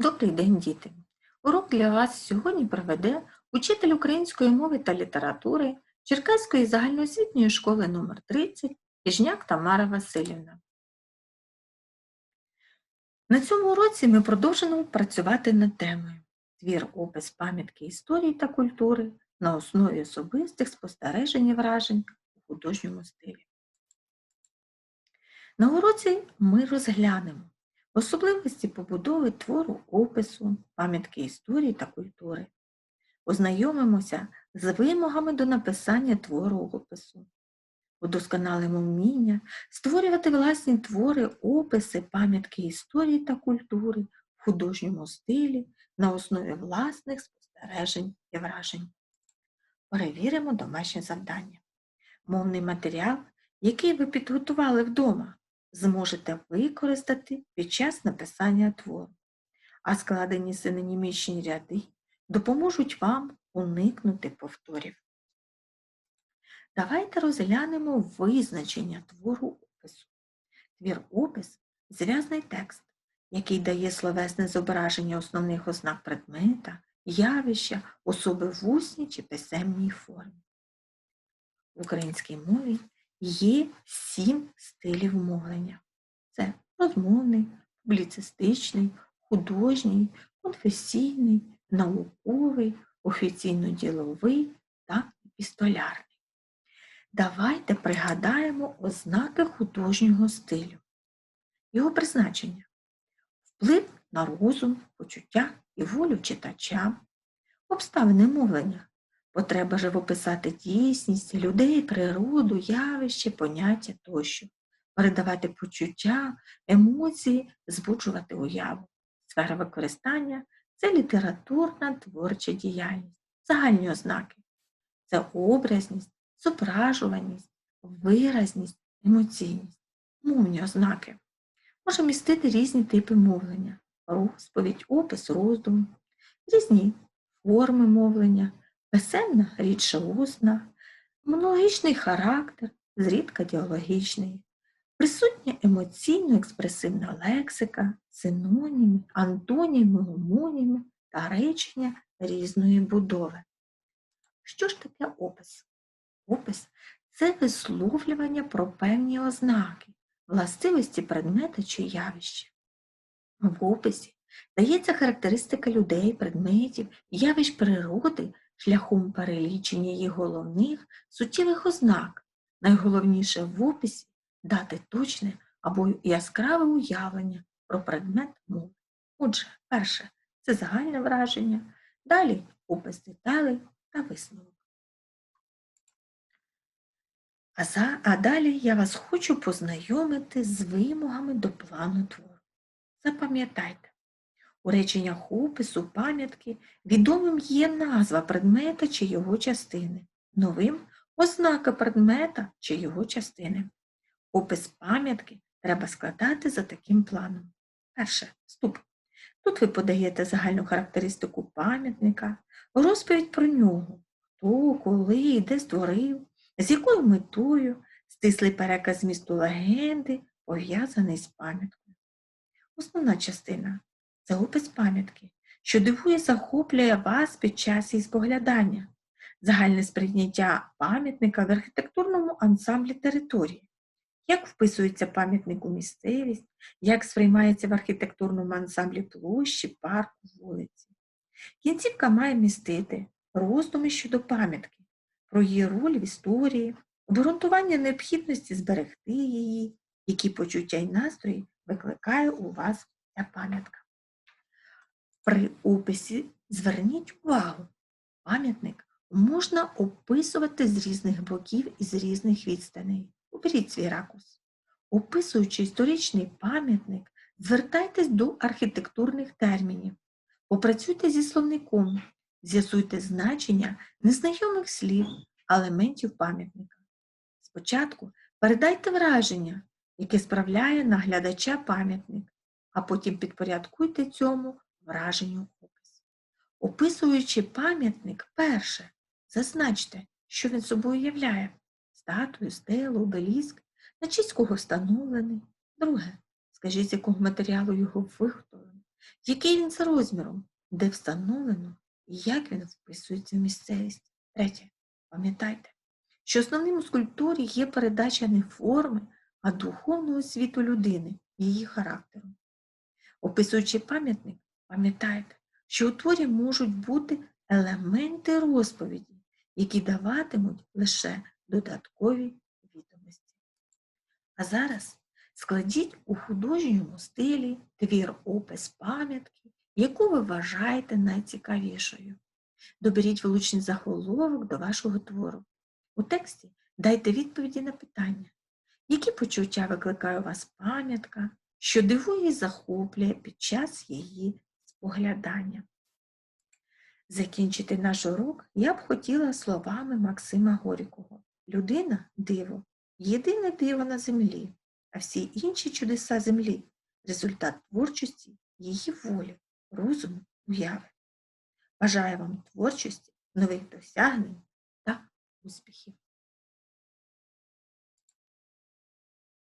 Добрий день, діти! Урок для вас сьогодні проведе учитель української мови та літератури Черкаської загальноосвітньої школи номер 30 Кіжняк Тамара Васильівна. На цьому уроці ми продовжимо працювати над темою твір опис пам'ятки історії та культури на основі особистих спостережень і вражень у художньому стилі. На уроці ми розглянемо особливості побудови твору опису, пам'ятки історії та культури. Ознайомимося з вимогами до написання твору опису. Удосконалимо вміння створювати власні твори, описи, пам'ятки історії та культури в художньому стилі на основі власних спостережень і вражень. Перевіримо домашнє завдання. Мовний матеріал, який ви підготували вдома, зможете використати під час написання твору, а складені синонімічні ряди допоможуть вам уникнути повторів. Давайте розглянемо визначення твору опису. Твір опис зв'язний текст, який дає словесне зображення основних ознак предмета, явища, особи в усній чи писемній формі. В українській мові є сім стилів мовлення. Це розмовний, публіцистичний, художній, конфесійний, науковий, офіційно-діловий та епістолярний. Давайте пригадаємо ознаки художнього стилю. Його призначення вплив на розум, почуття і волю читача, обставини мовлення, Потреба живописати дійсність, людей, природу, явище, поняття тощо, передавати почуття, емоції, збуджувати уяву. Сфера використання це літературна творча діяльність, загальні ознаки. Це образність, зображуваність, виразність, емоційність, мовні ознаки. Може містити різні типи мовлення, розповідь, опис, роздум, різні форми мовлення писемна рідше усна, монологічний характер, зрідка діалогічний, присутня емоційно-експресивна лексика, синоніми, антоніми, гомоніми та речення різної будови. Що ж таке опис? Опис це висловлювання про певні ознаки, властивості предмета чи явища. В описі дається характеристика людей, предметів, явищ природи шляхом перелічення її головних суттєвих ознак, найголовніше в описі дати точне або яскраве уявлення про предмет мови. Отже, перше це загальне враження, далі опис деталей та висновок. А, за, а далі я вас хочу познайомити з вимогами до плану твору. Запам'ятайте, у реченнях опису, пам'ятки відомим є назва предмета чи його частини, новим ознака предмета чи його частини. Опис пам'ятки треба складати за таким планом. Перше вступ. Тут ви подаєте загальну характеристику пам'ятника, розповідь про нього, хто, коли і де створив, з якою метою, стислий переказ змісту легенди, пов'язаний з пам'яткою. Основна частина це опис пам'ятки, що дивує, захоплює вас під час її споглядання, загальне сприйняття пам'ятника в архітектурному ансамблі території, як вписується пам'ятник у місцевість, як сприймається в архітектурному ансамблі площі, парку, вулиці. Кінцівка має містити роздуми щодо пам'ятки, про її роль в історії, обґрунтування необхідності зберегти її, які почуття і настрої викликає у вас ця пам'ятка. При описі зверніть увагу, пам'ятник можна описувати з різних боків і з різних відстаней. Оберіть свій ракурс. Описуючи історичний пам'ятник, звертайтесь до архітектурних термінів, попрацюйте зі словником, з'ясуйте значення незнайомих слів, елементів пам'ятника. Спочатку передайте враження, яке справляє на глядача пам'ятник, а потім підпорядкуйте цьому враженню опис. Описуючи пам'ятник, перше, зазначте, що він собою являє статую, стелу, обеліск, на честь кого встановлений. Друге, скажіть, з якого матеріалу його виготовлено, Який він за розміром, де встановлено і як він вписується в місцевість. Третє. Пам'ятайте, що основним у скульптурі є передача не форми, а духовного світу людини, її характеру. Описуючи пам'ятник, пам'ятайте, що у творі можуть бути елементи розповіді, які даватимуть лише додаткові відомості. А зараз складіть у художньому стилі твір опис пам'ятки, яку ви вважаєте найцікавішою. Доберіть влучний заголовок до вашого твору. У тексті дайте відповіді на питання, які почуття викликає у вас пам'ятка, що дивує і захоплює під час її споглядання. Закінчити наш урок я б хотіла словами Максима Горького. Людина диво, єдине диво на землі, а всі інші чудеса землі результат творчості, її волі, розуму, уяви. Бажаю вам творчості, нових досягнень та успіхів!